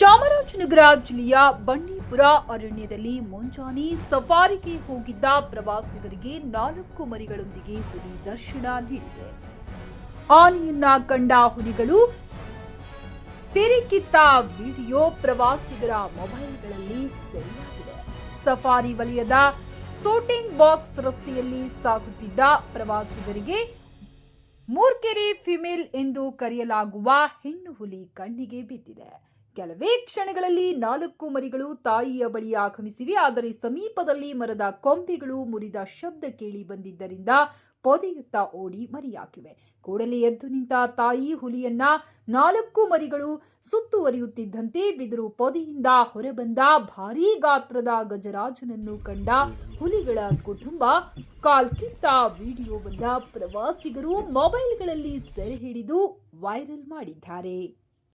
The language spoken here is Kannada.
ಚಾಮರಾಜನಗರ ಜಿಲ್ಲೆಯ ಬಂಡೀಪುರ ಅರಣ್ಯದಲ್ಲಿ ಮುಂಜಾನೆ ಸಫಾರಿಗೆ ಹೋಗಿದ್ದ ಪ್ರವಾಸಿಗರಿಗೆ ನಾಲ್ಕು ಮರಿಗಳೊಂದಿಗೆ ಹುಲಿ ದರ್ಶನ ನೀಡಿದೆ. ಆನೆಯನ್ನ ಕಂಡ ಹುಲಿಗಳು ಪೆರಿಕಿತ್ತ ವಿಡಿಯೋ ಪ್ರವಾಸಿಗರ ಮೊಬೈಲ್ಗಳಲ್ಲಿ ಸೆರೆಯಾಗಿದೆ. ಸಫಾರಿ ವಲಯದ ಸೂಟಿಂಗ್ ಬಾಕ್ಸ್ ರಸ್ತೆಯಲ್ಲಿ ಸಾಗುತ್ತಿದ್ದ ಪ್ರವಾಸಿಗರಿಗೆ ಮೂರ್ಕೆರೆ ಫಿಮೇಲ್ ಎಂದು ಕರೆಯಲಾಗುವ ಹೆಣ್ಣು ಹುಲಿ ಕಣ್ಣಿಗೆ ಬಿದ್ದಿದೆ. ಕೆಲವೇ ಕ್ಷಣಗಳಲ್ಲಿ ನಾಲ್ಕು ಮರಿಗಳು ತಾಯಿಯ ಬಳಿ ಆಗಮಿಸಿವೆ, ಆದರೆ ಸಮೀಪದಲ್ಲಿ ಮರದ ಕೊಂಬೆಗಳು ಮುರಿದ ಶಬ್ದ ಕೇಳಿ ಬಂದಿದ್ದರಿಂದ ಪೊದೆಯುತ್ತ ಓಡಿ ಮರಿಯಾಕಿವೆ ಕೂಡಲೇ ಎದ್ದು ನಿಂತ ತಾಯಿ ಹುಲಿಯನ್ನ ನಾಲ್ಕು ಮರಿಗಳು ಸುತ್ತುವರಿಯುತ್ತಿದ್ದಂತೆ ಬಿದಿರು ಪೊದೆಯಿಂದ ಹೊರಬಂದ ಭಾರೀ ಗಾತ್ರದ ಗಜರಾಜನನ್ನು ಕಂಡ ಹುಲಿಗಳ ಕುಟುಂಬ ಕಾಲ್ಕಿತ್ತ ವಿಡಿಯೋವನ್ನ ಪ್ರವಾಸಿಗರು ಮೊಬೈಲ್ಗಳಲ್ಲಿ ಸೆರೆ ಹಿಡಿದು ವೈರಲ್ ಮಾಡಿದ್ದಾರೆ.